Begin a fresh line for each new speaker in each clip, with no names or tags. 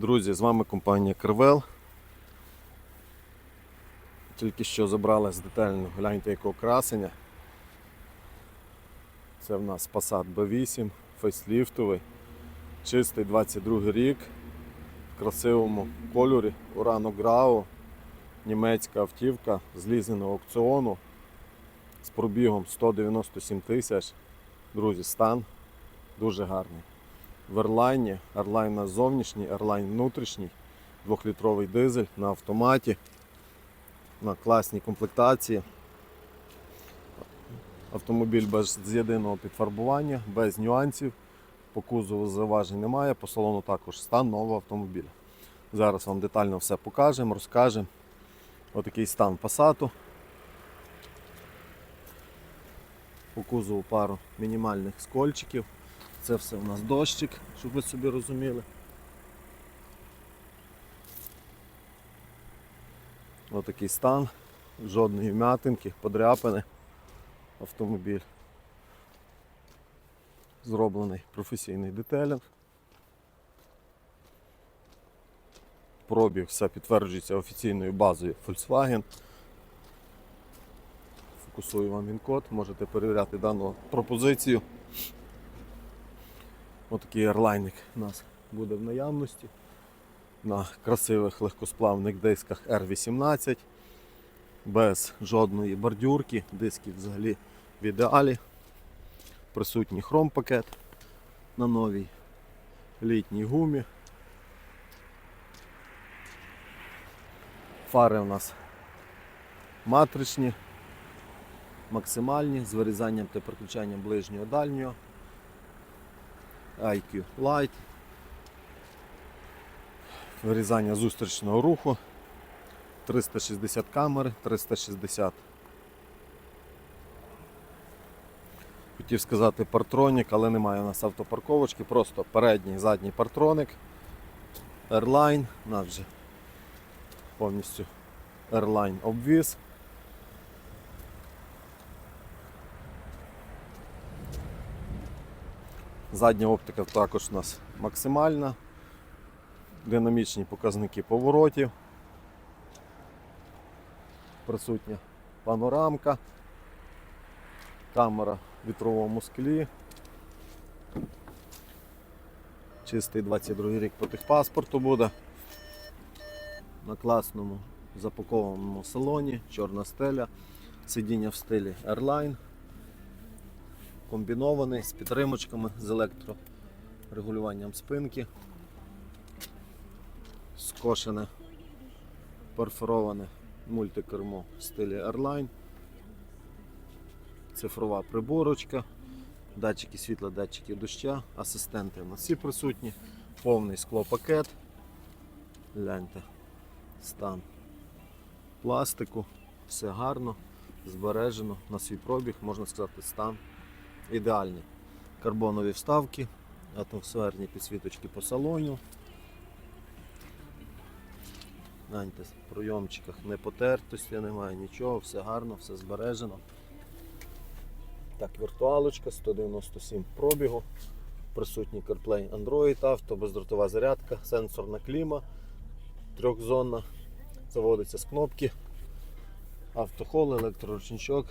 Друзі, з вами компанія Кервел. Тільки що забрали з детально, гляньте якого красення. Це в нас Passat B8, фейсліфтовий, чистий 22 рік, в красивому кольорі, Urano Grau, німецька автівка з лізеного аукціону з пробігом 197 тисяч. Друзі, стан дуже гарний в Ерлайні. Ерлайн у нас зовнішній, Ерлайн внутрішній, 2-літровий дизель на автоматі, на класній комплектації. Автомобіль без з єдиного підфарбування, без нюансів. По кузову зауважень немає, по салону також стан нового автомобіля. Зараз вам детально все покажемо, розкажемо. Отакий стан Passat. По кузову пару мінімальних скольчиків. Це все у нас дощик, щоб ви собі розуміли. Отакий стан, жодної вмятинки, подряпини. Автомобіль. Зроблений професійний детелінг. Пробіг все підтверджується офіційною базою Volkswagen. Фокусую вам він код, можете перевіряти дану пропозицію. Отакий ерлайник у нас буде в наявності. На красивих легкосплавних дисках R18, без жодної бордюрки, диски взагалі в ідеалі. Присутній хром пакет на новій літній гумі. Фари у нас матричні, максимальні, з вирізанням та переключанням ближнього дальнього. IQ Light, вирізання зустрічного руху, 360 камери, 360. Хотів сказати партронік, але немає у нас автопарковочки, просто передній задній партроник, Airline, у нас вже повністю Airline обвіз. Задня оптика також у нас максимальна. Динамічні показники поворотів. Присутня панорамка, камера в вітровому склі. Чистий 22 рік по техпаспорту буде. На класному запакованому салоні, чорна стеля, сидіння в стилі Airline комбінований з підтримочками, з електрорегулюванням спинки. Скошене, перфороване мультикермо в стилі Airline. Цифрова приборочка, датчики світла, датчики доща, асистенти у нас всі присутні, повний склопакет. Гляньте, стан пластику, все гарно, збережено на свій пробіг, можна сказати, стан ідеальний. Карбонові вставки, атмосферні підсвіточки по салону. Гляньте, в пройомчиках не потертості немає, нічого, все гарно, все збережено. Так, віртуалочка 197 пробігу, присутній CarPlay Android Auto, бездротова зарядка, сенсорна кліма, трьохзонна, заводиться з кнопки, автохол, електроручничок,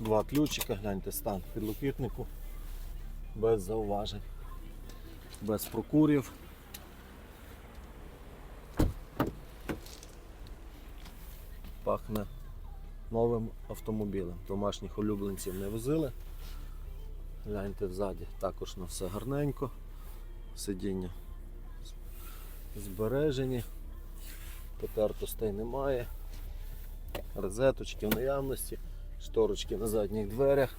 Два ключика, гляньте стан підлокітнику, без зауважень, без прокурів. Пахне новим автомобілем. Домашніх улюбленців не возили. Гляньте взаді, також на все гарненько. Сидіння збережені, потертостей немає, розеточки в наявності шторочки на задніх дверях.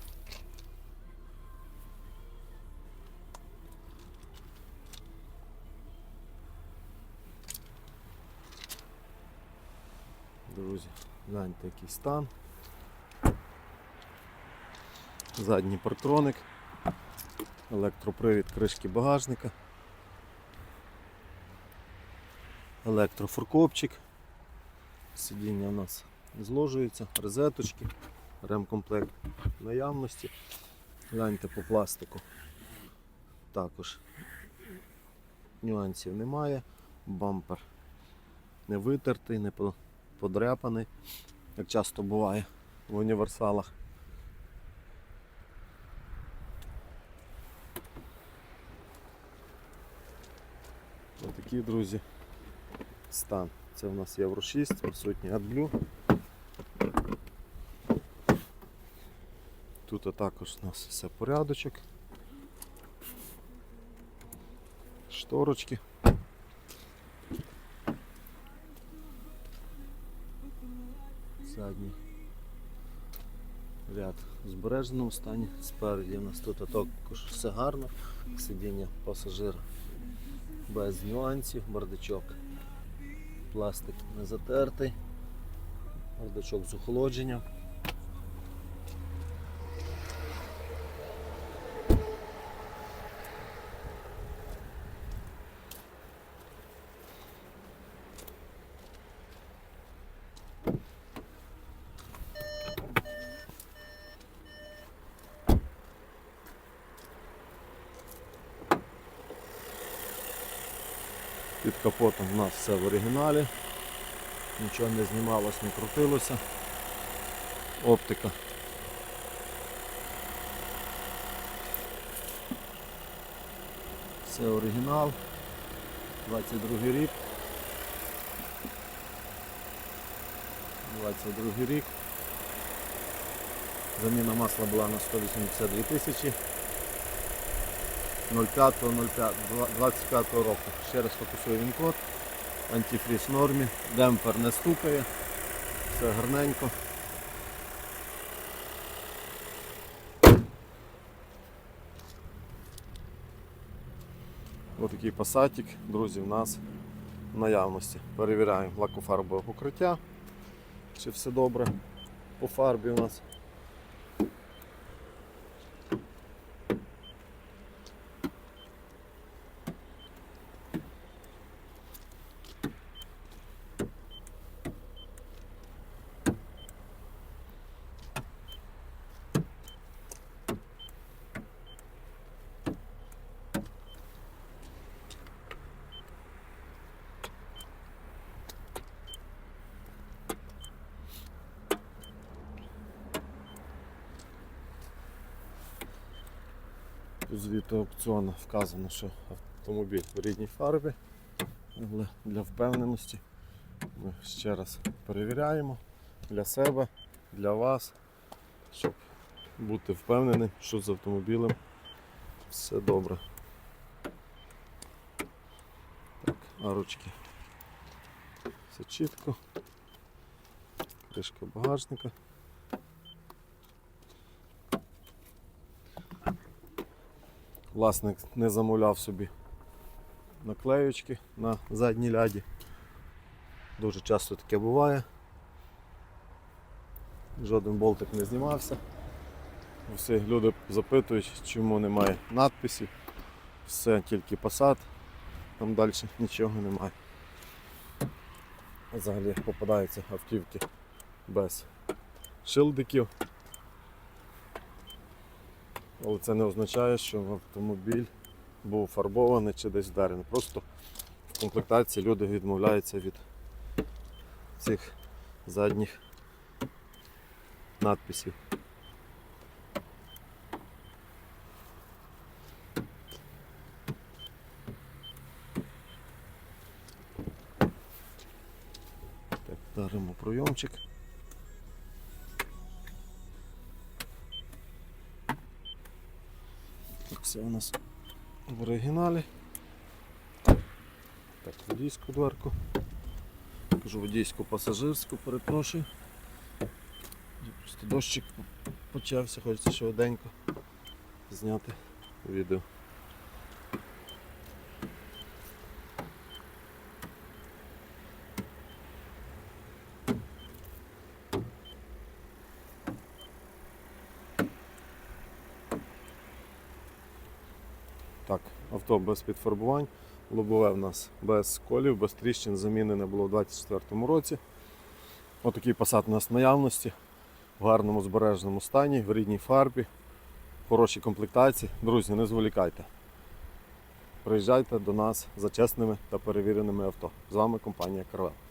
Друзі, гляньте який стан. Задній партроник, електропривід кришки багажника, електрофуркопчик, сидіння у нас зложується, розеточки ремкомплект наявності. Гляньте по пластику. Також нюансів немає. Бампер не витертий, не подряпаний, як часто буває в універсалах. Отакий, друзі, стан. Це у нас Євро 6, присутній AdBlue. Тут також у нас все порядочок. Шторочки. Задній ряд в збереженому стані. Спереді у нас тут також все гарно. Сидіння пасажира без нюансів, бардачок. Пластик не затертий, бардачок з охолодженням. Капотом у нас все в оригіналі. Нічого не знімалось, не крутилося. Оптика. Все оригінал. 22 рік. 22 рік. Заміна масла була на 182 тисячі. 05.05.25 року. Ще раз фокусую він код. Антифріз в нормі, демпфер не стукає, все гарненько. Ось такий пасатик, друзі, в нас в наявності. Перевіряємо лакофарбове покриття, чи все добре по фарбі у нас. Тут звідти аукціону вказано, що автомобіль в рідній фарбі. Але для впевненості ми ще раз перевіряємо для себе, для вас, щоб бути впевненим, що з автомобілем все добре. Так, а ручки. Все чітко. Кришка багажника. Власник не замовляв собі наклеючки на задній ляді. Дуже часто таке буває. Жоден болтик не знімався. Всі люди запитують, чому немає надписів. Все тільки посад, там далі нічого немає. Взагалі попадаються автівки без шилдиків. Але це не означає, що автомобіль був фарбований чи десь вдарений. Просто в комплектації люди відмовляються від цих задніх надписів. Так, даримо пройомчик. Так, все у нас в оригіналі. Так, водійську дверку. Кажу водійську пасажирську, перепрошую. Просто дощик почався, хочеться швиденько зняти відео. Так, авто без підфарбувань. Лобове в нас без колів, без тріщин замінене було в 2024 році. Отакий посад у нас в наявності, в гарному збереженому стані, в рідній фарбі, хорошій комплектації. Друзі, не зволікайте. Приїжджайте до нас за чесними та перевіреними авто. З вами компанія Карвел.